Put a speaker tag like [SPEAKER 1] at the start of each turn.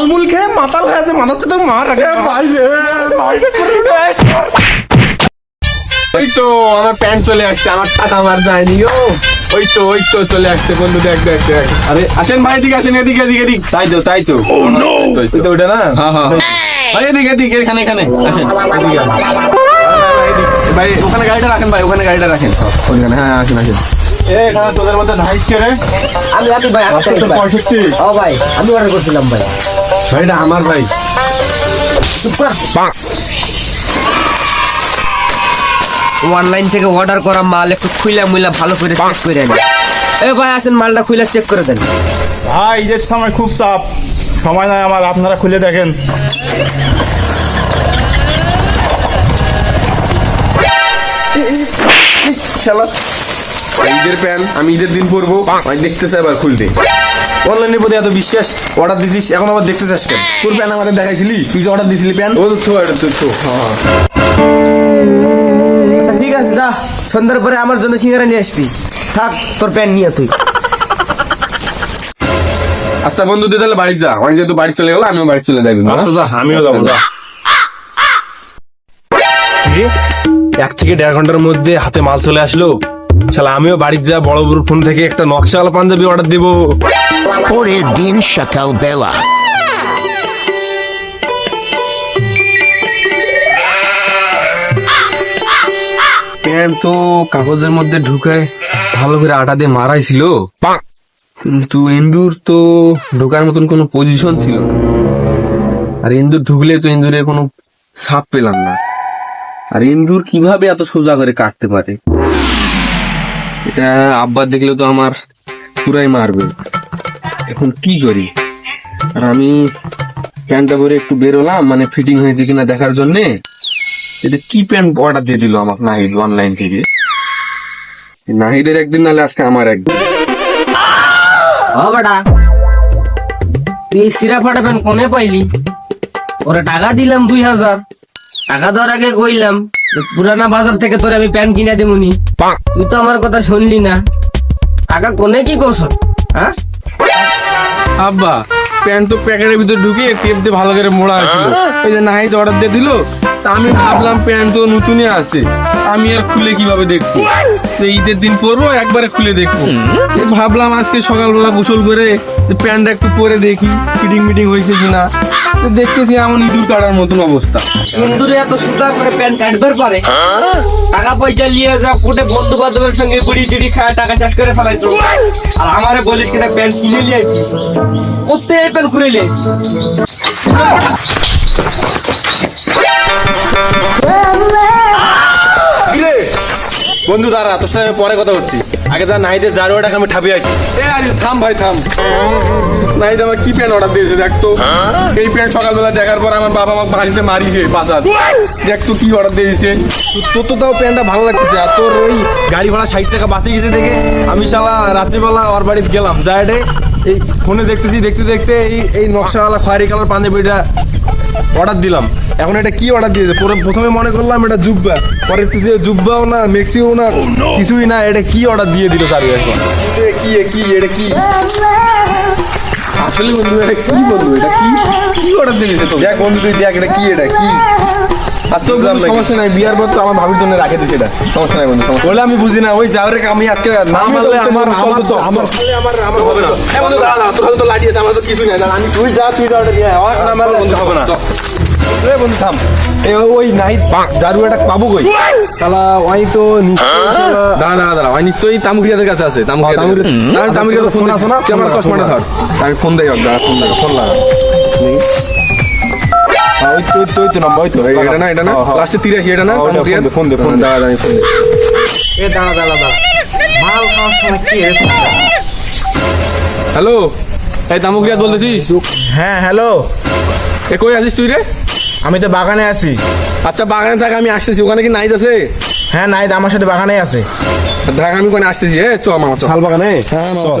[SPEAKER 1] ফলমূল খেয়ে মাতাল হয়ে আছে মাথার তো মার
[SPEAKER 2] ওই তো আমার প্যান্ট চলে আসছে আমার টাকা আমার যায়নি ও। ওই তো ওই তো চলে আসছে বন্ধু দেখ দেখ দেখ। আরে আসেন ভাই এদিকে আসেন এদিকে এদিকে এদিক।
[SPEAKER 1] তাই তো তাই তো।
[SPEAKER 2] ওই তো,
[SPEAKER 1] ওটা না?
[SPEAKER 2] হ্যাঁ হ্যাঁ ভাই এদিকে এদিকে এখানে এখানে। আসেন। ভাই ওখানে গাড়িটা রাখেন ভাই ওখানে গাড়িটা রাখেন। ওখানে হ্যাঁ আসেন আসেন।
[SPEAKER 1] এ এখানে তোদের মধ্যে ধাইট কে রে?
[SPEAKER 3] আমি আমি ভাই আমি
[SPEAKER 1] আটশো
[SPEAKER 3] ভাই
[SPEAKER 1] পঁয়ষট্টি।
[SPEAKER 3] ও ভাই আমি অর্ডার করছিলাম ভাই।
[SPEAKER 2] ভাইটা আমার ভাই।
[SPEAKER 3] অনলাইন থেকে অর্ডার করা মাল একটু খুইলা মুইলা ভালো করে চেক করে নি। এ ভাই আসেন মালটা খুইলা চেক করে দেন।
[SPEAKER 1] ভাই ঈদের সময় খুব চাপ। সময় নাই আমার আপনারা খুলে দেখেন। শালা।
[SPEAKER 2] ঈদের প্যান্ট আমি ঈদের দিন পরবো। আমি দেখতে চাই আবার খুলতে।
[SPEAKER 1] অনলাইনের প্রতি এত বিশ্বাস অর্ডার দিছিস এখন আবার দেখতে চাস কেন?
[SPEAKER 2] তোর প্যান্ট আমাদের দেখাইছিলি? তুই যে অর্ডার দিছিলি প্যান্ট
[SPEAKER 1] ও তো তো হ্যাঁ
[SPEAKER 3] আচ্ছা ঠিক আছে যা। সন্ধ্যার পরে আমার জন্য সিঙ্গারা নিয়ে আসবি। থাক তোর প্যান্ট নিয়ে তুই।
[SPEAKER 2] আচ্ছা বন্ধু তুই তাহলে বাড়ি যা। আমি যেহেতু বাড়ি চলে গেল আমিও বাড়ি চলে যাবি
[SPEAKER 1] আচ্ছা যা আমিও যাব যা। এক থেকে দেড় ঘণ্টার মধ্যে হাতে মাল চলে আসলো? শালা আমিও বাড়ির যা বড় বড় ফোন থেকে একটা নকশাওয়ালা পাঞ্জাবি অর্ডার দেবো।
[SPEAKER 4] পরের দিন সকালবেলা
[SPEAKER 2] প্যান্ট তো কাগজের মধ্যে ঢুকায় ভালো করে আটা দিয়ে মারাইছিল। কিন্তু ইন্দুর তো ঢোকার মতন কোনো পজিশন ছিল না। আর ইন্দুর ঢুকলে তো ইন্দুরের কোনো ছাপ পেলাম না। আর ইন্দুর কীভাবে এত সোজা করে কাটতে পারে? এটা আব্বা দেখলে তো আমার পুরাই মারবে। এখন কি করি? আর আমি প্যান্টটা পরে একটু বেরোলাম মানে ফিটিং হয়েছে কিনা দেখার জন্যে। এটা কি প্যান্ট অর্ডার দিয়ে দিল আমাকে নাহিদ অনলাইন থেকে? নাহিদের একদিন নাহলে আজকে আমার একদিন।
[SPEAKER 3] ও বেটা, তুই সিরা ফাটা প্যান্ট কোনে পাইলি? ওরা টাকা দিলাম দুই হাজার। টাকা দেওয়ার আগে কইলাম পুরানা বাজার থেকে তোর আমি প্যান্ট কিনে দেবো নি। তুই তো আমার কথা শুনলি না। আগা কোনে কি করছ? হ্যাঁ?
[SPEAKER 2] আব্বা প্যান্ট তো প্যাকেটের ভিতর ঢুকে টেপ দিয়ে ভালো করে মোড়া আছে ওই যে নাহিদ অর্ডার দিয়ে দিল তা আমি ভাবলাম প্যান্ট তো নতুনই আছে। আমি আর খুলে কীভাবে দেখব? তো ঈদের দিন পরবো একবারে খুলে দেখব। ভাবলাম আজকে সকালবেলা গোসল করে প্যান্টটা একটু পরে দেখি ফিটিং মিটিং হয়েছে কিনা। তো দেখতেছি এমন ইঁদুর কাটার মতন অবস্থা।
[SPEAKER 3] বন্ধুরে এত সুন্দর করে প্যান্ট কাটবার পারে? টাকা পয়সা নিয়ে যা কোটে বন্ধু বান্ধবের সঙ্গে বুড়ি টুড়ি খায় টাকা চাষ করে ফেলাইছো। আর আমারে বলিস কিনা প্যান্ট কিনে নিয়ে আইছি। কোথা প্যান্ট খুলে নিয়ে আইছি?
[SPEAKER 1] বন্ধু দাঁড়া তোর সাথে আমি পরে কথা হচ্ছি আগে যা নাইদের জারোয়াটাকে আমি ঠাপিয়ে আসি।
[SPEAKER 2] এ আরে থাম ভাই থাম। নাই আমার কি প্যান্ট অর্ডার দিয়েছে দেখ তো। এই প্যান্ট সকালবেলা দেখার পর আমার বাবা আমাকে বাড়িতে মারিছে বাসার। দেখ তো কি অর্ডার দিয়েছে।
[SPEAKER 1] তোর তো তাও প্যান্টটা ভালো লাগতেছে আর তোর ওই গাড়ি ভাড়া ষাট টাকা বাসে গেছে দেখে আমি শালা রাত্রিবেলা ওর বাড়িতে গেলাম। যাইডে এই ফোনে দেখতেছি দেখতে দেখতে এই এই নকশাওয়ালা খয়েরি কালার পাঞ্জাবিটা অর্ডার দিলাম। এখন এটা কি অর্ডার দিয়েছে? পরে প্রথমে মনে করলাম এটা জুব্বা। পরে দেখতেছি জুব্বাও না মেক্সিও না কিছুই না এটা কি অর্ডার দিয়ে দিল স্যার এখন? কি কি এটা কি?
[SPEAKER 2] আসলে বন্ধু এটা কি বন্ধু? এটা কি কি অর্ডার দিয়েছে তো?
[SPEAKER 1] দেখ বন্ধু তুই দেখ এটা কি এটা কি?
[SPEAKER 2] আচ্ছা সমস্যা নাই বিয়ার পর তো আমার ভাবির জন্য রাখে দিছে এটা। সমস্যা নাই বন্ধু সমস্যা
[SPEAKER 1] বলে আমি বুঝি না ওই যাওয়ারে আমি আজকে না
[SPEAKER 2] তো
[SPEAKER 1] মারলে আমার আমার
[SPEAKER 2] চল, চল,
[SPEAKER 1] আমার আমার আমার হবে না
[SPEAKER 2] এ বন্ধু দাঁড়া না তোর তো লাঠি আছে আমার তো কিছুই নাই আমি
[SPEAKER 1] তুই যা তুই যা ওটা নিয়ে আমার না মারলে
[SPEAKER 2] বন্ধু
[SPEAKER 1] হবে না।
[SPEAKER 2] চল।
[SPEAKER 1] বন্ধু থাম। এ ওই নাই জারু এটা পাবো কই? তালা ওই তো
[SPEAKER 2] দাঁড়া দাঁড়া দাঁড়া নিশ্চয়ই তামুকিয়াদের কাছে আছে
[SPEAKER 1] তামুকিয়া-
[SPEAKER 2] তামুকিয়া তামুকিয়া ফোন
[SPEAKER 1] ফোন
[SPEAKER 2] আছে না? আমার
[SPEAKER 1] ফোন লাগা,
[SPEAKER 2] চশমাটা ধর। আমি ফোন দেই হোক দাঁড়া ফোন লাগা
[SPEAKER 1] ফোন লাগা। হ্যাঁ, ওই তো ওই তো নাম্বার ওই তো।
[SPEAKER 2] এটা না এটা না?
[SPEAKER 1] হ্যাঁ, হ্যাঁ।
[SPEAKER 2] লাস্টে তিরাশি এটা না?
[SPEAKER 1] হ্যাঁ, ফোন দে, ফোন।
[SPEAKER 2] দাঁড়া দাঁড়া, আমি ফোন
[SPEAKER 1] এ দাঁড়া দাঁড়া দাঁড়া। মাল খাওয়ার সময় কি
[SPEAKER 2] হ্যালো? এই তামুকিয়া বলতেছিস?
[SPEAKER 1] হ্যাঁ হ্যালো।
[SPEAKER 2] এ কই আছিস তুই রে?
[SPEAKER 1] আমি তো বাগানে আছি।
[SPEAKER 2] আচ্ছা বাগানে থাক আমি আসতেছি। ওখানে কি নাইট আছে?
[SPEAKER 1] হ্যাঁ নাইট আমার সাথে বাগানে আছে।
[SPEAKER 2] দেখ আমি ওখানে আসতেছি। এ চ মামা চ।
[SPEAKER 1] শাল বাগানে?
[SPEAKER 2] হ্যাঁ মামা চ।